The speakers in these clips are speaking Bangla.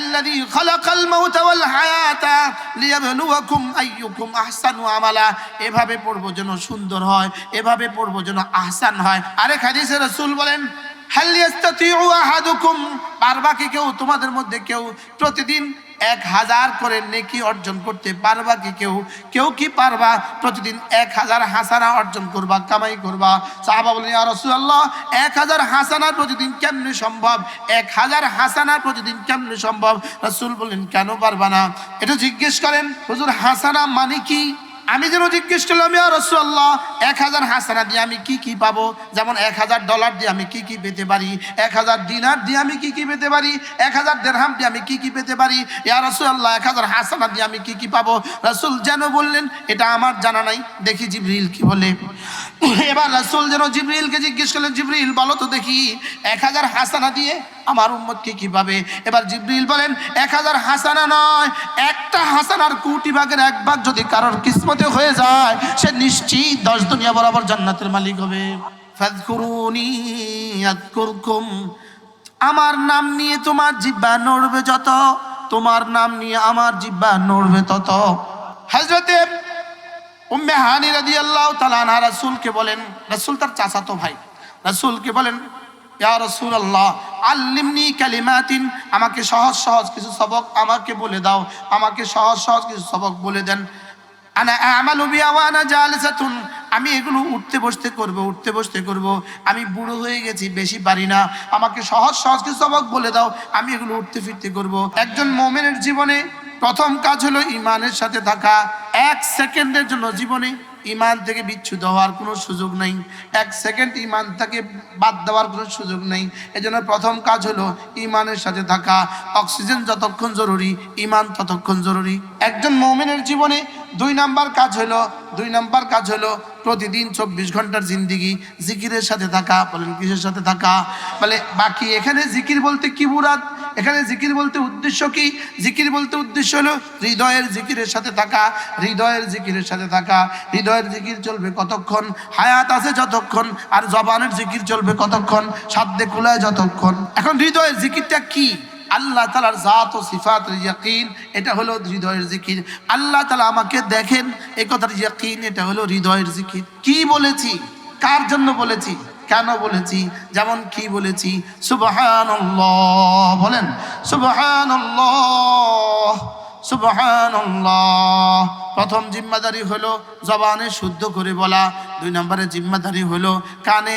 আল্লাযী خلق الموت والحياة ليبلوكم أيكم أحسن আমালা। এভাবে পড়ব যেন সুন্দর হয়, এভাবে পড়ব যেন আহসান হয়। আরেক হাদিসে রাসূল বলেন, হাল ইয়াস্তাতিউ আহাদুকুম? পারবা কি কেউ তোমাদের মধ্যে কেউ প্রতিদিন এক হাজার করে নেকি অর্জন করতে পারবা কি কেউ? কেউ কি পারবা? প্রতিদিন এক হাজার হাসানা অর্জন করবা, কামাই করবা। সাহাবা বলেন রাসূলুল্লাহ, এক হাজার হাসানা প্রতিদিন কেমনে সম্ভব? এক হাজার হাসানা প্রতিদিন কেমনে সম্ভব? রসুল বলেন, কেন পারবা না? এটা জিজ্ঞেস করেন, হুজুর, হাসানা মানে কি? আমি যেন জিজ্ঞেস করলাম রাসূলুল্লাহ, এক হাজার হাসানা দিয়ে আমি কি কি পাবো? যেমন এক হাজার ডলার দিয়ে আমি কি কি পেতে পারি? এক হাজার দিনার দিয়ে আমি কি কি পেতে পারি? এক হাজার দেড়হাম দিয়ে আমি কি কি পেতে পারি? ইয়া রসোল্লাহ এক হাজার হাসানা দিয়ে আমি কি কি পাবো? রসুল যেন বললেন, এটা আমার জানা নাই। দেখি জিবরিল কি বলে। এবার রাসূল যেন জিবরিলকে জিজ্ঞেস করলেন, জিবরিল, বলো তো দেখি এক হাজার হাসানা দিয়ে আমার উম্মত কি কি এবার জিবরিল বলেন, এক হাজার হাসানা নয়, একটা হাসানার কোটি ভাগের এক ভাগ যদি কারোর কিসমতে হয়ে যায়, সে নিশ্চিত দশ দুনিয়া বরাবর জান্নাতের মালিক হবে। আমার নাম নিয়ে তোমার জিব্বা নড়বে যত, তোমার নাম নিয়ে আমার জিব্বা নড়বে তত। হযরতে উম্মে হানি রাদিয়াল্লাহু তাআলা আনহা রাসূলকে বলেন, রাসূল তার চাচাতো ভাই, রাসূলকে বলেন, ইয়া রাসূলুল্লাহ, আল্লিমনি কালিমাতিন, আমাকে সহজ সহজ কিছু সবক আমাকে বলে দাও, আমাকে সহজ সহজ কিছু সবক বলে দেন। আনা আমালু বিয়া ওয়া আনা জালিসাতুন, আমি এগুলো উঠতে বসতে করব, উঠতে বসতে করব। আমি বুড়ো হয়ে গেছি, বেশি পারি না। আমাকে সহজ সহজ কিছু সবক বলে দাও, আমি এগুলো উঠতে ফিরতে করব। একজন মোমেনের জীবনে প্রথম কাজ হলো ইমানের সাথে থাকা। এক সেকেন্ডের জন্য জীবনে ইমান থেকে বিচ্ছুত হওয়ার কোনো সুযোগ নেই। এক সেকেন্ড ইমান থেকে বাদ দেওয়ার কোনো সুযোগ নেই। এজন্য প্রথম কাজ হলো ইমানের সাথে থাকা। অক্সিজেন যতক্ষণ জরুরি, ইমান ততক্ষণ জরুরি। একজন মৌমিনের জীবনে দুই নাম্বার কাজ হলো, দুই নাম্বার কাজ হলো প্রতিদিন চব্বিশ ঘণ্টার জিন্দিগি, জিকিরের সাথে থাকা, বলেন কিসের সাথে থাকা? বলে, বাকি এখানে জিকির বলতে কি মুরাদ এখানে জিকির বলতে উদ্দেশ্য কি? জিকির বলতে উদ্দেশ্য হলো হৃদয়ের জিকিরের সাথে থাকা, হৃদয়ের জিকিরের সাথে থাকা। হৃদয়ের জিকির চলবে কতক্ষণ? হায়াত আছে যতক্ষণ, আর জবানের জিকির চলবে কতক্ষণ? সাধ্যে কুলায় যতক্ষণ। এখন হৃদয়ের জিকিরটা কি? আল্লাহ তালার জাত ও সিফাত এটা হলো হৃদয়ের জিকির। আল্লাহ তালা আমাকে দেখেন, এ কথার ইয়াকিন, এটা হলো হৃদয়ের জিকির। কি বলেছি? কার জন্য বলেছি? কেন বলেছি? যেমন কি বলেছি? সুবহান বলেন। সুবহান সুবহান প্রথম জিম্মাদারি হলো জবানে শুদ্ধ করে বলা। দুই নম্বরে জিম্মাদারি হলো কানে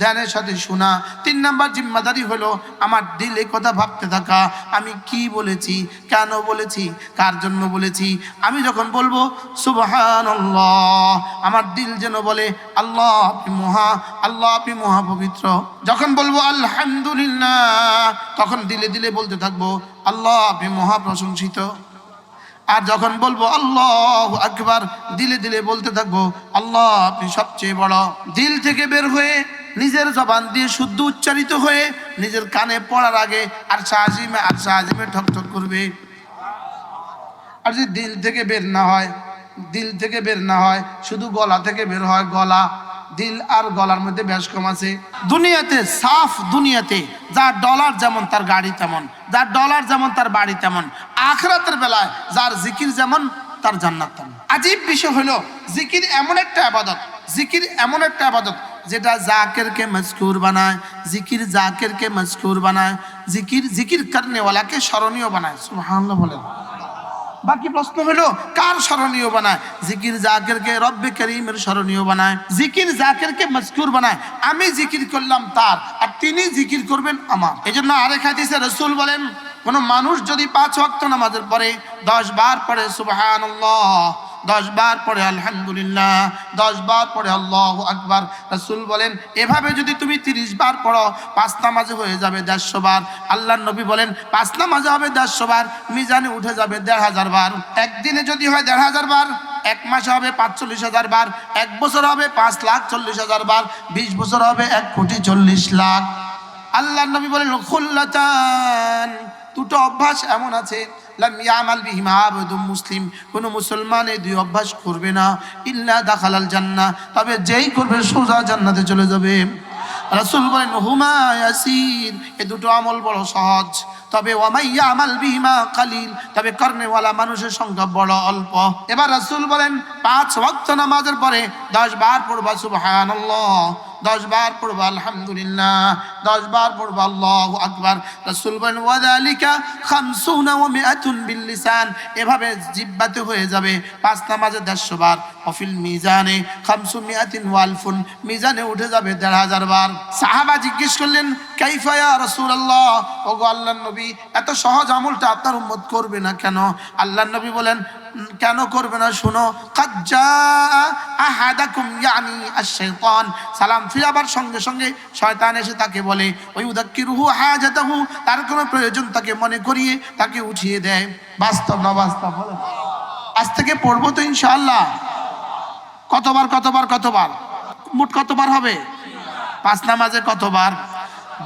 ধ্যানের সাথে শোনা। তিন নম্বর জিম্মাদারি হলো আমার দিলে কথা ভাবতে থাকা। আমি কি বলেছি? কেন বলেছি? কার জন্য বলেছি? আমি যখন বলব সুবহান আমার দিল যেন বলে, আল্লাহ আপনি মহা, আল্লাহ আপনি মহা পবিত্র যখন বলব, আলহামদুলিল্লাহ, তখন দিলে দিলে বলতে থাকব, আল্লাহ আপনি মহা প্রশংসিত আর যখন বলব, আল্লাহ আকবার দিলে দিলে বলতে থাকব, আল্লাহ, আপনি সবচেয়ে বড়। দিল থেকে বের হয়ে নিজের জবান দিয়ে শুদ্ধ উচ্চারিত হয়ে নিজের কানে পড়ার আগে আর শাহিমে আর শাহিমে ঠক ঠক করবে। আর যদি দিল থেকে বের না হয়, দিল থেকে বের না হয়, শুধু গলা থেকে বের হয় গলা। দিল আর গলার মধ্যে বেশ কম আছে। দুনিয়াতে সাফ দুনিয়াতে, যার ডলার যেমন তার গাড়ি তেমন, যার ডলার যেমন তার বাড়ি তেমন, আখরাতের বেলায় যার জিকির যেমন তার জান্নাত তেমন। আজীব বিষয় হলো, জিকির এমন একটা আবাদত, জিকির এমন একটা আবাদত, যেটা জাকেরকে মজকুর বানায়, জিকির জাকেরকে মজকুর বানায়, জিকির জিকির করনেওয়ালাকে স্মরণীয় বানায়। সুবহানাল্লাহ বলেন। বাকি প্রশ্ন হলো, কার স্মরণীয় বানায়? জিকির জাকেরকে রব্বে করিমের স্মরণীয় বানায়। জিকির জাকেরকে মজকুর বানায়। আমি জিকির করলাম তার, আর তিনি জিকির করবেন আমার। এই জন্য আরেক হাদিসে রসুল বলেন, কোন মানুষ যদি পাঁচ ওয়াক্ত নামাজের পরে দশ বার পড়ে, সুবহানাল্লাহ দশ বার পড়ে আলহামদুলিল্লাহ, দশ বার পড়ে আল্লাহ আকবার। রাসূল বলেন, এভাবে যদি তুমি তিরিশ বার পড়ো, পাঁচ নামাজে হয়ে যাবে দেড়শো বার। আল্লাহ নবী বলেন, পাঁচ নামাজে হবে দেড়শো বার, মিজানে উঠে যাবে দেড় হাজার বার। একদিনে যদি হয় দেড় হাজার বার, এক মাসে হবে পাঁচচল্লিশ হাজার বার, এক বছর হবে পাঁচ লাখ চল্লিশ হাজার বার, বিশ বছর হবে এক কোটি চল্লিশ লাখ। আল্লাহ নবী বলেন খুল্লাতান দুটো অভ্যাস এমন আছে মুসলিম। কোনো মুসলমান এই দুই অভ্যাস করবে না। ইল্লা দাখালাল জান্নাহ। তবে যেই করবে সোজা জান্নাতে চলে যাবে। রাসূল বলেন, হুমা ইয়াসির। এই দুটো আমল বড় সহজ। তবে ওয়ামাইয়া আমাল বিহিমা কালিল। তবে কর্নেওয়ালা মানুষের সংখ্যা বড় অল্প। এবার রাসূল বলেন, পাঁচ ওয়াক্ত নামাজের পরে দশ বার পড়বা সুবহানাল্লাহ। দশ বার পড়বা আলহামদুলিল্লাহ। দশ বার পড়বা আল্লাহ আকবার। রাসূল বলেন ওয়াদালিকা খামসুনা ওয়া মিআতুন বিল লিসান এভাবে জিব্বাতে হয়ে যাবে পাঁচ নামাজে দেড়শো বার। অফিল মিজানে খামসু মিয়াতিন ওয়ালফুন মিজানে উঠে যাবে দেড় হাজার বার। সাহাবা জিজ্ঞেস করলেন কাইফা রাসূলুল্লাহ? ও গো আল্লাহর নবী এত সহজ আমলটা আপনার উম্মত করবে না কেন? আল্লাহর নবী বলেন "উম, কেন করবে না? শুনো আশ-শাইতান। সালাম ফিরাবার সঙ্গে সঙ্গে শয়তান এসে তাকে বলে ওই উদাক্কিরুহু হাজাতাহু তার কোনো প্রয়োজন তাকে মনে করিয়ে তাকে উঠিয়ে দেয়। বাস্তব না বাস্তব? আজ থেকে পড়ব তো ইনশাআল্লাহ। কতবার কতবার কতবার? মোট কতবার হবে? পাঁচ নামাজে কতবার?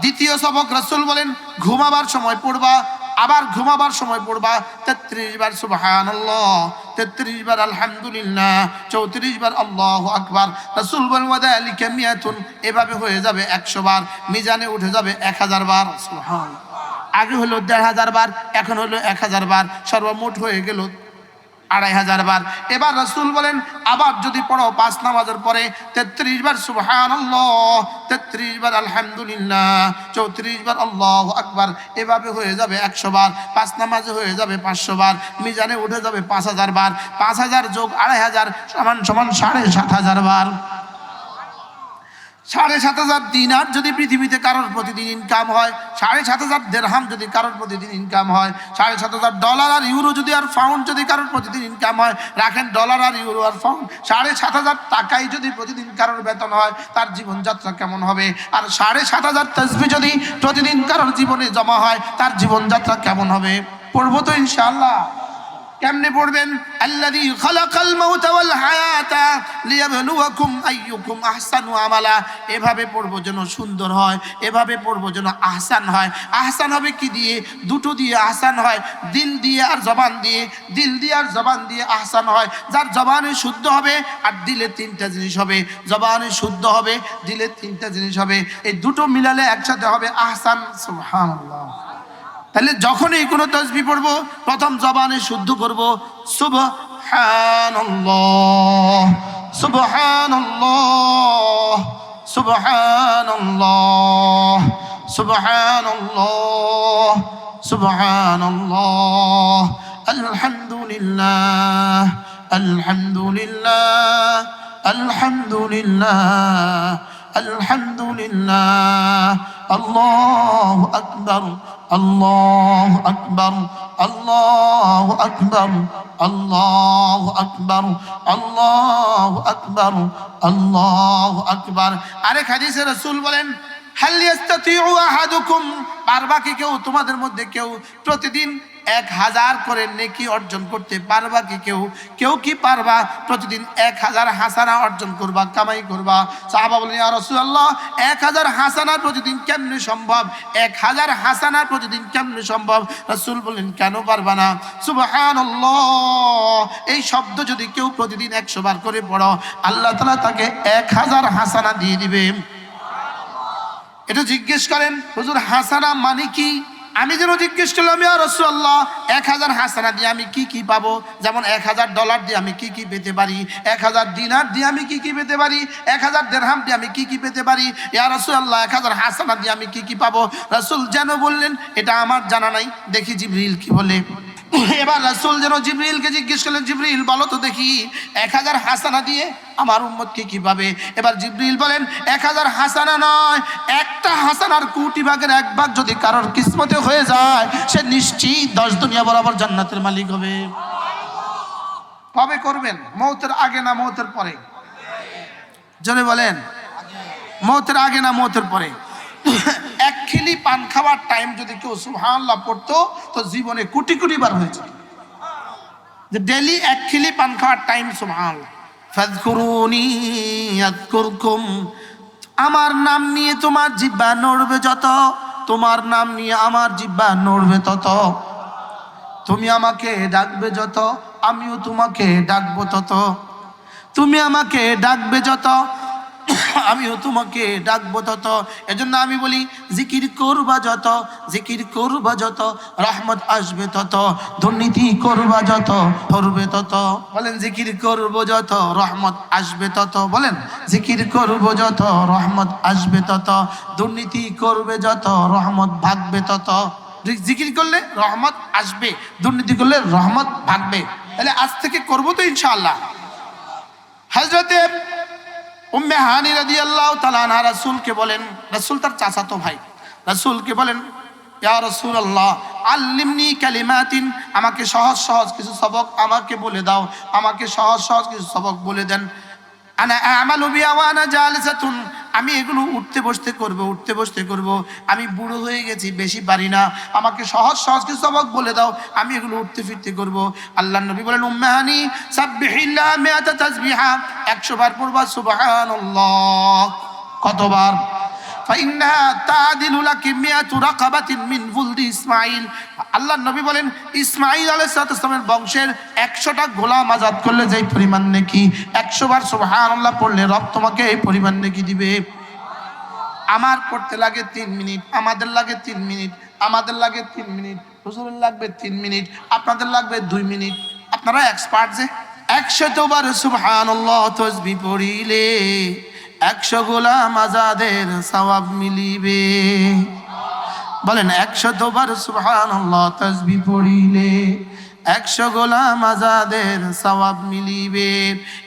দ্বিতীয় সবক রসুল বলেন, ঘুমাবার সময় পড়বা আবার ঘুমাবার সময় পড়বা, তেত্রিশ বার সুবহানাল্লাহ, তেত্রিশ বার আলহামদুলিল্লাহ, চৌত্রিশ বার আল্লাহ আকবার, রসুল বলেন ওয়াদালিকা মিয়াতুন এভাবে হয়ে যাবে একশো বার, মিজানে উঠে যাবে এক হাজার বার আগে হলো দেড় হাজার বার, এখন হলো এক হাজার বার, সর্বমোট হয়ে গেল আড়াই হাজার বার। এবার রসুল বলেন, আবার যদি পড়ো পাঁচ নামাজের পরে, তেত্রিশ বার সুবহান তেত্রিশ বার আলহামদুলিল্লাহ, চৌত্রিশ বার আল্লাহ আকবার, এভাবে হয়ে যাবে একশো বার। পাঁচ নামাজে হয়ে যাবে পাঁচশো বার। মিজানে উঠে যাবে পাঁচ হাজার বার। পাঁচ হাজার যোগ আড়াই হাজার, সমান সমান সাড়ে সাত হাজার বার। সাড়ে সাত হাজার দিনার যদি পৃথিবীতে কারোর প্রতিদিন ইনকাম হয়, সাড়ে সাত হাজার দেড়হাম যদি কারোর প্রতিদিন ইনকাম হয়, সাড়ে সাত হাজার ডলার আর ইউরো যদি আর ফাউন্ড যদি কারোর প্রতিদিন ইনকাম হয়, রাখেন ডলার আর ইউরো আর ফাউন্ড সাড়ে সাত হাজার টাকাই যদি প্রতিদিন কারোর বেতন হয়, তার জীবনযাত্রা কেমন হবে? আর সাড়ে সাত হাজার তসবি যদি প্রতিদিন কারোর জীবনে জমা হয়, তার জীবনযাত্রা কেমন হবে? পড়ব তো ইনশাআল্লাহ। কেমনে পড়বেন? আল্লাযী খালাকাল মাউতা হায়াতা লিয়াবলুয়াকুম আইয়ুকুম আহসানু আমালা। এভাবে পড়ব যেন সুন্দর হয়, এভাবে পড়ব যেন আহসান হয়। আহসান হবে কি দিয়ে? দুটো দিয়ে আহসান হয়, দিল দিয়ে আর জবান দিয়ে। দিল দিয়ে আর জবান দিয়ে আহসান হয়। যার জবানে শুদ্ধ হবে আর দিলে তিনটা জিনিস হবে। জবানে শুদ্ধ হবে, দিলে তিনটা জিনিস হবে। এই দুটো মিলালে একসাথে হবে আহসান। সুবহানাল্লাহ। তাহলে যখনই কোনো তসবি পড়ব, প্রথম জবানে শুদ্ধ করব, সুবহানাল্লাহ সুবহানাল্লাহ সুবহানাল্লাহ সুবহানাল্লাহ সুবহানাল্লাহ, আলহামদুলিল্লাহ আলহামদুলিল্লাহ আলহামদুলিল্লাহ আলহামদুলিল্লাহ, আল্লাহু আকবার। আল্লাহু أكبر الله أكبر الله أكبر الله أكبر الله أكبر আরেক হাদিসে রাসূল বলেন, হাল ইয়াস্তাতিউ আহাদুকুম? আর বাকি কেউ তোমাদের মধ্যে কেউ প্রতিদিন এক হাজার করে নেকি অর্জন করতে পারবা কি কেউ? কেউ কি পারবা? প্রতিদিন এক হাজার হাসানা অর্জন করবা, কামাই করবা। সাহাবা বলেন রাসূলুল্লাহ, এক হাজার হাসানা প্রতিদিন কেমনে সম্ভব? এক হাজার হাসানা প্রতিদিন কেমনে সম্ভব? রাসূল বলেন কেন পারবা না? সুবহানাল্লাহ, এই শব্দ যদি কেউ প্রতিদিন একশো বার করে পড়ো, আল্লাহ তাআলা তাকে এক হাজার হাসানা দিয়ে দিবে। এটা জিজ্ঞেস করেন, হুজুর, হাসানা মানে কি? আমি যেন জিজ্ঞেস করলাম, ইয়া রাসূলুল্লাহ, এক হাজার হাসানা দিয়ে আমি কি কি পাবো? যেমন এক হাজার ডলার দিয়ে আমি কি কি পেতে পারি? এক হাজার দিনার দিয়ে আমি কি কি পেতে পারি? এক হাজার দেড়হাম দিয়ে আমি কি কি পেতে পারি? ইয়া রাসূলুল্লাহ, এক হাজার হাসানা দিয়ে আমি কি কি পাবো? রসুল যেন বললেন, এটা আমার জানা নাই। দেখি জিবরিল কি বলে। এবার রাসুল যেন জিবরিলকে জিজ্ঞেস করলেন, জিবরিল, বলো তো দেখি, এক হাজার হাসানা দিয়ে আমার উম্মতকে কি পাবে এবার জিবরিল বলেন, এক হাজার হাসানা নয়, একটা হাসানার কোটি ভাগের এক ভাগ যদি কারোর কিসমতে হয়ে যায়, সে নিশ্চিত দশ দুনিয়া বরাবর জান্নাতের মালিক হবে। কবে করবেন? মৌতের আগে না মৌতের পরে? জনে বলেন, মৌতের আগে না মৌতের পরে? এক খিলি পান খাওয়ার টাইম যদি কেউ সুবহানাল্লাহ পড়তো, তো জীবনে কোটি কোটি বার হয়েছে। যে ডেলি এক খিলি পান খাওয়ার টাইম আযকুরকুম আমার নাম নিয়ে তোমার জিব্বা নড়বে যত, তোমার নাম নিয়ে আমার জিব্বা নড়বে তত। তুমি আমাকে ডাকবে যত, আমিও তোমাকে ডাকবো তত। তুমি আমাকে ডাকবে যত আমিও তোমাকে ডাকবো তত। এজন্য আমি বলি, জিকির করবা যত, জিকির করবা যত, রহমত আসবে তত, দুর্নীতি করবা যত করবে তত। বলেন, জিকির করব যত, রহমত আসবে তত। বলেন, জিকির করব যত, রহমত আসবে তত, দুর্নীতি করবে যত, রহমত ভাগবে তত। জিকির করলে রহমত আসবে, দুর্নীতি করলে রহমত ভাগবে। তাহলে আজ থেকে করব তো ইনশাআল্লাহ। হজরতে উম্মে হানি রাজি আল্লাহ তালানা রাসুলকে বলেন, রাসুল তার চাচাতো ভাই, রাসুলকে বলেন, ইয়া আল্লাহ আল্লিমনি কালিমাতিন, আমাকে সহজ সহজ কিছু সবক আমাকে বলে দাও, আমাকে সহজ সহজ কিছু সবক বলে দেন। আনা আমালু বিয়া ওয়া আনা আমি এগুলো উঠতে বসতে করব, উঠতে বসতে করব। আমি বুড়ো হয়ে গেছি, বেশি পারি না। আমাকে সহজ সহজ কিছু সবক বলে দাও, আমি এগুলো উঠতে ফিরতে করব। আল্লাহ নবী বলেন, উম্মাহানি সাব্বিহিল্লাহ মিয়াতা তাসবিহা। 100 বার পড়বা, সুবহানাল্লাহ। কতবার? আল্লাহ নবী বলেন, ইসমাইল আলাইসালামের বংশের একশোটা গোলাম আজাদ করলে যে পরিমাণ নাকি একশো বার সোহান আল্লাহ পড়লে রব তোমাকে এই পরিমাণ নাকি দিবে। আমার করতে লাগে তিন মিনিট, আমাদের লাগে তিন মিনিট, আমাদের লাগে তিন মিনিট, হুজুরের লাগবে তিন মিনিট, আপনাদের লাগবে দুই মিনিট। আপনারা এক্সপার্ট যে একশো বার সুবহান তসবি পড়িলে একশো গোলাম আজাদের সবাব মিলিবে। বলেন একশো বার সুহান তসবি পড়িলে একশো গোলাম আজাদের সওয়াব মিলিবে।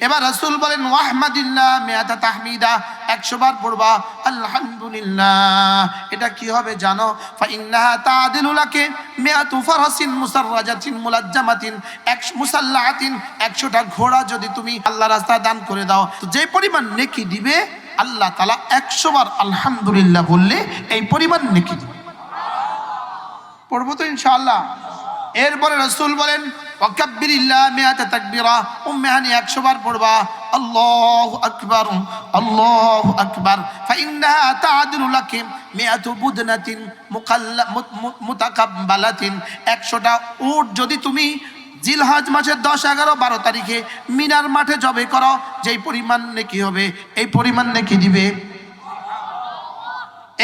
এবার রাসূল বলেন, ওয়াহমাদিল্লাহ মিয়াতা তাহমিদা, একশো বার পড়বা, আলহামদুলিল্লাহ। এটা কি হবে জানো? ফাইন্নাহা তাদিলু লাকে মিয়াতু ফারাসিন মুসাররাজাতিন মুলাজ্জামাতিন এক মুসাল্লাহাতিন, একশোটা ঘোড়া যদি তুমি আল্লাহ রাস্তায় দান করে দাও। তো যে পরিমাণ নেকি দিবে, আল্লাহ তাআলা একশো বার আলহামদুলিল্লাহ বললে এই পরিমাণ নেকি দিবে। পড়ব তো ইনশাআল্লাহ। এরপরে রসুল বলেন, ওয়াকাব্বিরিল্লাহ মিয়াতা তাকবীরা, উম্মে হানি 100 বার পড়বা, আল্লাহু আকবার আল্লাহু আকবার, ফাইন্নাহা তাআদিলু লাকি মিয়াতু বুদনাতিন মুকাল্লা মুতাকাব্বালাতিন। 100টা উট যদি তুমি জিলহজ মাসের দশ, এগারো, বারো তারিখে মিনার মাঠে জবে করো, যেই পরিমাণ নেকি হবে, এই পরিমাণ নেকি দিবে।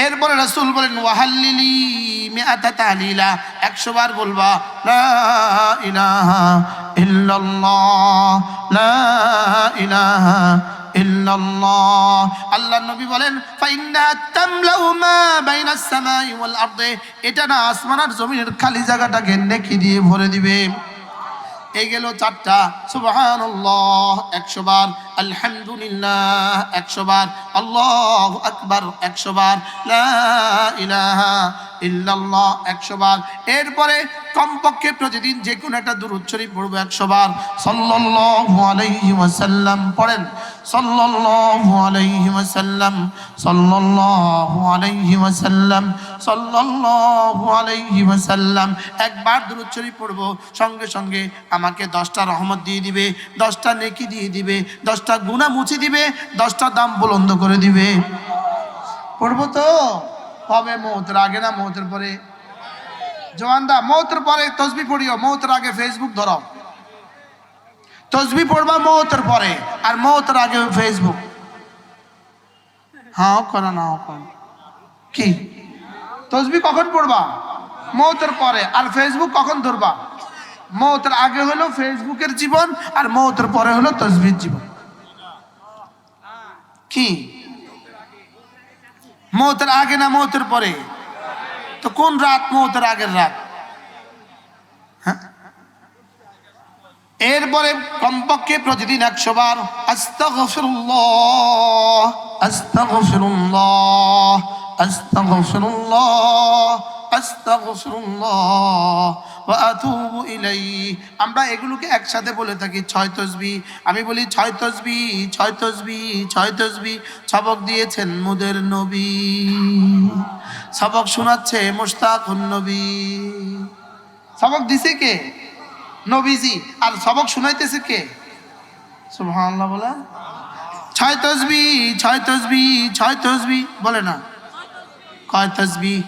এরপরে রাসূল বলেন, ওয়াহাল্লিলি মিআতা তাহলিলা। 100 বার বলবা, লা ইলাহা আল্লাহ নবী বলেন ওয়াল এটা না আসমান আর জমিনের খালি জায়গাটাকে নেকি দিয়ে ভরে দিবে। এই গেল চারটা। সুবহানাল্লাহ, একশো বার। আলহামদুলিল্লাহ, একশো বার। আল্লাহ আকবার, একশো বার। ইল্লাল্লাহ, একশো বার। এরপরে কমপক্ষে প্রতিদিন যে কোনো একটা দূর শরীফ পড়ব একশো বার। ওয়াসাল্লাম পড়েন। সাল্লাল্লাহু একবার দূর শরীফ পড়ব, সঙ্গে সঙ্গে আমাকে দশটা রহমত দিয়ে দিবে, দশটা নেকি দিয়ে দিবে, দশটা গুণা মুছে দিবে, দশটা দাম বুলন্দ করে দিবে। পড়ব তো? হবে মৌতের আগে না মৌতের পরে? জওয়ানদা মৌতের পরে তসবি পড়িও, মৌতের আগে ফেসবুক ধরো। তসবি পড়বা মৌতের পরে, আর মৌতের আগে ফেসবুক হ্যাঁ করা না কি? তসবি কখন পড়বা? মৌতের পরে, আর ফেসবুক কখন ধরবা? মৌতের আগে হলো ফেসবুকের জীবন আর মৌতের পরে হলো তসবির জীবন। কি? মৌতের আগে না মৌতের পরে? তো কোন রাত মৌতের আগের রাত? হ্যাঁ? এরপরে কমপক্ষে প্রতিদিন একশো বার, আস্তাগফিরুল্লাহ আস্তাগফিরুল্লাহ আস্তাগফিরুল্লাহ আস্তাগফিরুল্লাহ। আমরা এগুলোকে একসাথে বলে থাকি, ছয় তসবি। আমি বলি, ছয় তসবি ছয় তসবি ছয় তসবি। সবক দিয়েছেন মুদের নবী। সবক শোনাচ্ছে মুশতাকুন নবী। সবক দিছে কে? নবীজি। আর সবক শুনাইতেছে কে? সুবহানাল্লাহ বলে। ছয় তসবি ছয় তসবি ছয় তসবি। বলে না? কয় তসবি?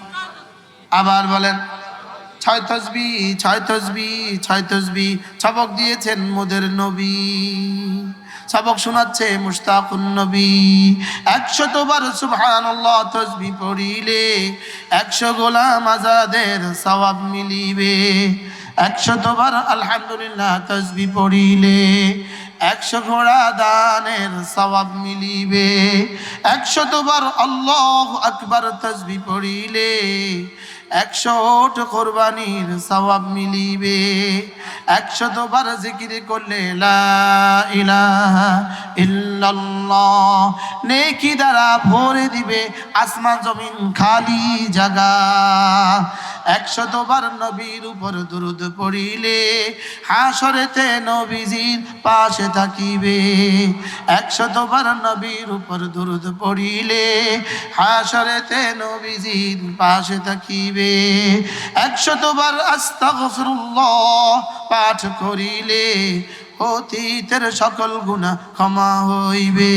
আবার বলেন। ছয় তসবি ছয় তসবি ছয় তসবি। সবক দিয়েছেন মোদের নবী। সবক শোনাচ্ছে মুস্তাকুন নবী। একশত বার সুবহানাল্লাহ তসবি পড়িলে একশো গোলাম আজাদের সওয়াব মিলিবে। একশত বার আলহামদুলিল্লাহ তসবি পড়িলে একশো ঘোড়া দানের সওয়াব মিলিবে। একশত বার আল্লাহ আকবার তসবি পড়িলে একশো ওট কোরবানির সবাব মিলিবে। একশত বার জিকির করলে নেকি দ্বারা ভরে দিবে আসমান জমিন খালি জায়গা একশত বার নবীর উপর দুরুদ পড়িলে হাসরেতে নবীজির পাশে থাকিবে। একশত বার নবীর উপর দুরুদ পড়িলে হাসরেতে নবীজির পাশে থাকিবে। একশত বার আস্তাগফিরুল্লাহ পাঠ করিলে অতীতের সকল গুণা ক্ষমা হইবে।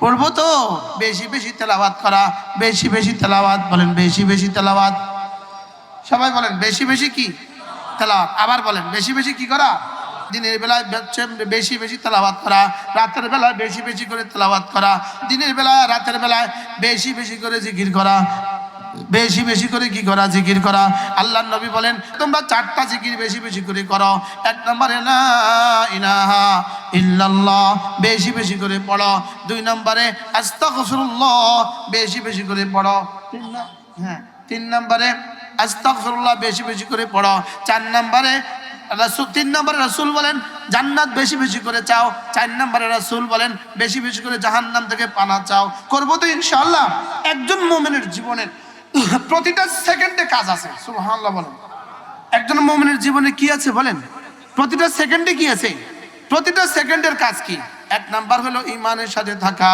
পড়ব তো? বেশি বেশি তেলাওয়াত করা, বেশি বেশি তেলাওয়াত বলেন, বেশি বেশি তেলাওয়াত। সবাই বলেন, বেশি বেশি কি তেলাওয়াত? আবার বলেন, বেশি বেশি কি করা? দিনের বেলায় বেশি বেশি তেলাওয়াত করা, রাতের বেলায় বেশি বেশি করে তেলাওয়াত করা, দিনের বেলায় রাতের বেলায় বেশি বেশি করে জিকির করা, বেশি বেশি করে কি করা? জিকির করা। আল্লাহ নবী বলেন, তোমরা চারটা জিকির বেশি বেশি করে করো। এক নম্বরে ইল্লাল্লাহ, বেশি বেশি করে পড়ো। দুই নম্বরে, আস্তাগফিরুল্লাহ, বেশি বেশি করে পড়ো। তিন হ্যাঁ তিন নম্বরে আস্তাগফিরুল্লাহ, বেশি বেশি করে পড়ো চার নম্বরে রাসূল, তিন নম্বরে রাসূল বলেন, জান্নাত বেশি বেশি করে চাও। চার নম্বরে রাসূল বলেন, বেশি বেশি করে জাহান্নাম থেকে পানা চাও। করব তো ইনশাল্লাহ একজন মোমেনের জীবনের প্রতিটা সেকেন্ডে কাজ আছে, সুবহানাল্লাহ বলেন। একজন মোমেনের জীবনে কি আছে বলেন? প্রতিটা সেকেন্ডে কি আছে? প্রতিটা সেকেন্ডের কাজ কি? এক নাম্বার হলো ইমানের সাথে থাকা,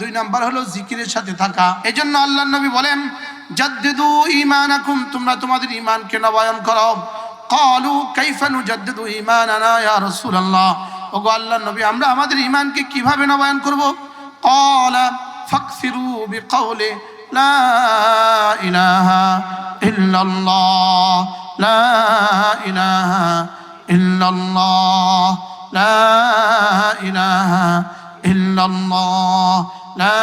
দুই নাম্বার হলো জিকিরের সাথে থাকা। এই জন্য আল্লাহ নবী বলেন জাদ্দিদু ঈমানাকুম, তোমরা তোমাদের ঈমানকে নবায়ন করো। ক্বালু কাইফা নুজাদ্দিদু ঈমানানা ইয়া রাসূলুল্লাহ। ওগো আল্লাহর নবী, আমরা আমাদের ঈমানকে কীভাবে নবায়ন করব? ক্বালা ফাকসিরু বিকাউলি, লা ইলাহা ইল্লাল্লাহ, লা ইলাহা ইল্লাল্লাহ, লা ইলাহা ইল্লাল্লাহ, লা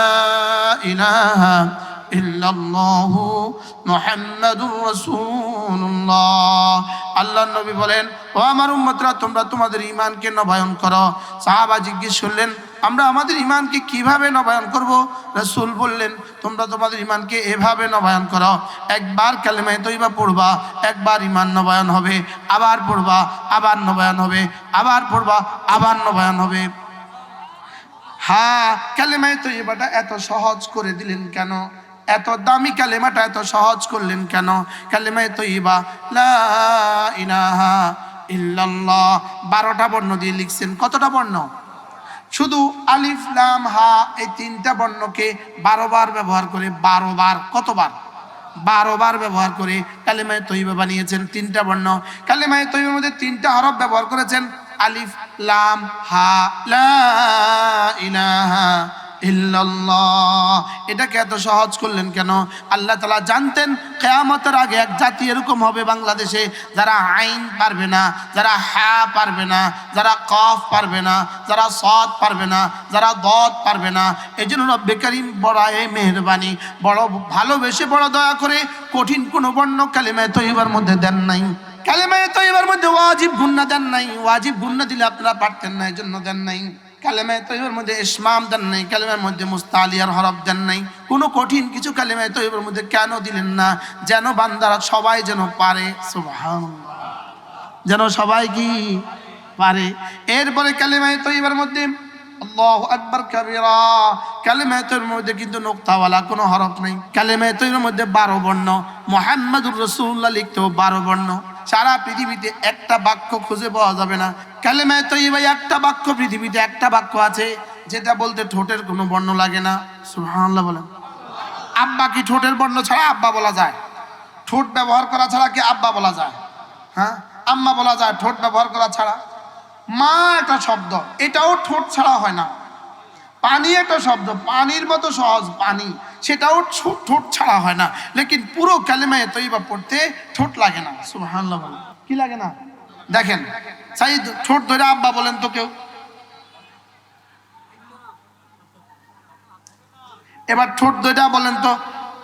ইলাহা ইল্লাল্লাহু মুহাম্মাদুর রাসূলুল্লাহ। আল্লাহ নবী বলেন, ও আমার উম্মতরা, তোমরা তোমাদের ইমানকে নবায়ন করো। সাহাবা জিজ্ঞেস করলেন, আমরা আমাদের ইমানকে কীভাবে নবায়ন করব? রসুল বললেন, তোমরা তোমাদের ইমানকে এভাবে নবায়ন করো, একবার কালেমায় তৈবা পড়বা, একবার ইমান নবায়ন হবে, আবার পড়বা, আবার নবায়ন হবে, আবার পড়বা, আবার নবায়ন হবে। হ্যাঁ কালেমায় তৈবাটা এত সহজ করে দিলেন কেন? এত দামি কালেমাটা এত সহজ করলেন কেন? কালেমায় লা ইলাহা ইল্লাল্লাহ, বারোটা বর্ণ দিয়ে লিখছেন। কতটা বর্ণ? শুধু আলিফ, লাম, হা এই তিনটা বর্ণকে বারো বার ব্যবহার করে, বারো বার, কতবার? বারো বার ব্যবহার করে কালেমায় তৈবা বানিয়েছেন তিনটা বর্ণ। কালেমায় তৈবের মধ্যে তিনটা হরফ ব্যবহার করেছেন, আলিফ, লাম, হা, লা ইলাহা এটাকে এত সহজ করলেন কেন? আল্লাহ তালা জানতেন কেয়ামতের আগে এক জাতি এরকম হবে বাংলাদেশে, যারা আইন পারবে না, যারা হা পারবে না, যারা কফ পারবে না, যারা সৎ পারবে না, যারা দত পারবে না। এই জন্য রব্বে বড় এ মেহরবানি, বড় ভালোবেসে বড় দয়া করে কঠিন কোনো বর্ণ কালিমায় তৈবার মধ্যে দেন নাই। কালেমায় তৈবার মধ্যে ওয়াজিব গুন্না দেন নাই। ওয়াজিব গুন্না দিলে আপনারা পারতেন না এই জন্য দেন নাই। কালেমায় তৈবের মধ্যে ইসমাম দেন নাই, কালেমার মধ্যে মুস্তালিয়ার হরফ দেন নাই। কোনো কঠিন কিছু কালেমায় তৈবের মধ্যে কেন দিলেন না? যেন বান্দারা সবাই যেন পারে যেন সবাই কি পারে? এরপরে কালেমায় তৈবার মধ্যে আল্লাহু আকবার কাবীরা কালেমায় তৈবার মধ্যে কিন্তু নোক্তাওয়ালা, কোনো হরফ নেই। কালেমায় তৈবার মধ্যে বারো বর্ণ, মোহাম্মদুর রসুল্লাহ লিখতেও বারো বর্ণ। সারা পৃথিবীতে একটা বাক্য খুঁজে পাওয়া যাবে না। কালেমায় তৈবাই একটা বাক্য, পৃথিবীতে একটা বাক্য আছে, যেটা বলতে ঠোঁটের কোনো বর্ণ লাগে না। সুবহানাল্লাহ বলেন। আব্বা কি ঠোঁটের বর্ণ ছাড়া আব্বা বলা যায়? ঠোঁট ব্যবহার করা ছাড়া কি আব্বা বলা যায়? হ্যাঁ? আম্মা বলা যায় ঠোঁট ব্যবহার করা ছাড়া। মা একটা শব্দ। এটাও ঠোঁট ছাড়া হয় না। পানি একটা শব্দ। পানির মতো সহজ পানি। সেটাও ঠোঁট ছাড়া হয় না। লেকিন পুরো কালেমায় তৈবা পড়তে ঠোঁট লাগে না। সুহান কি লাগে না? দেখেন সাই ঠোঁট ধরে আব্বা বলেন তো কেউ। এবার ঠোঁট ধরে বলেন তো,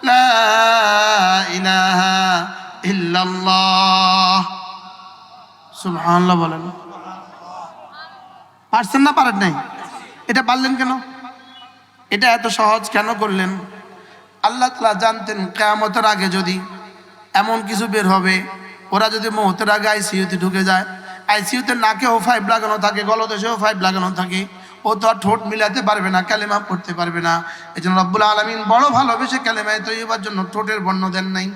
লা ইলাহা ইল্লাল্লাহ। সুবহানাল্লাহ বলেন। পারছেন না, পারেন নাই? এটা পারলেন কেন? এটা এত সহজ কেন করলেন? আল্লাহ তালা জানতেন কেয়ামতের আগে যদি এমন কিছু বের হবে, ওরা যদি মুহূর্তের আগে আইসিইউতে ঢুকে যায় আইসিইউতে নাকেও ফাইভ লাগানো থাকে, গলদেশেও ফাইভ লাগানো থাকে, ও তো আর ঠোঁট মিলাতে পারবে না ক্যালেমা পড়তে পারবে না। এই জন্য রব্বুল আলমিন বড় ভালোবেসে কালেমায় তৈবার জন্য ঠোঁটের বর্ণ দেন নাই।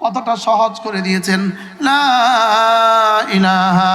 কতটা সহজ করে দিয়েছেন, লা ইলাহা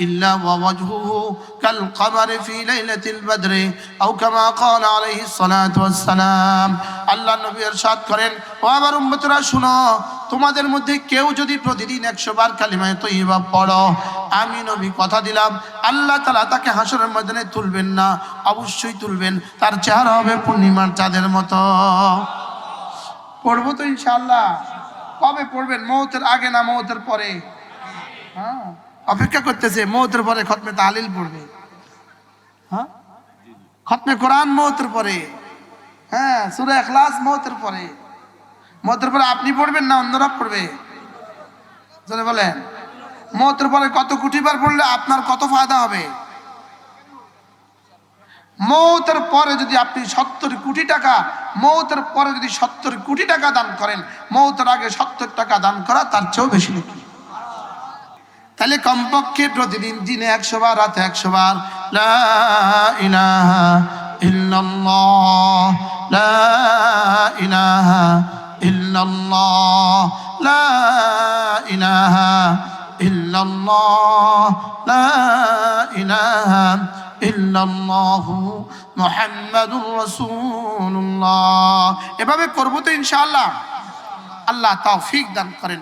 إلا ووجهه كالقمر في ليلة البدر أو كما قال عليه الصلاة والسلام আল্লাহ নবী ارشاد করেন ও আমার উম্মতরা শুনো তোমাদের মধ্যে কেউ যদি প্রতিদিন একশো বার কালিমায় তৈবা পড়ো আমি নবী কথা দিলাম আল্লাহ তালা তাকে হাসরের ময়দানে তুলবেন না অবশ্যই তুলবেন তার চেহারা হবে পূর্ণিমার চাঁদের মতো পড়বো তো ইনশাআল্লাহ কবে পড়বেন মৌতের আগে না মৌতের পরে হ্যাঁ অপেক্ষা করতেছে, মৌতের পরে খতমে তাহলিল পড়বে। হ্যাঁ? খতমে কোরআন মৌতের পরে। হ্যাঁ সুরে এখলাস মৌতের পরে। মৌতের পরে আপনি পড়বেন না অন্যরা পড়বে? বলেন। মৌতের পরে কত কোটিবার পড়লে আপনার কত ফায়দা হবে? মৌতের পরে যদি আপনি সত্তর কোটি টাকা, মৌতের পরে যদি সত্তর কোটি টাকা দান করেন, মৌতের আগে সত্তর টাকা দান করা তার চেয়েও বেশি নাকি? তাহলে কমপক্ষে প্রতিদিন দিনে একশো বার, রাতে একশো বার। এভাবে করব তো ইনশাআল্লাহ। আল্লাহ তৌফিক দান করেন।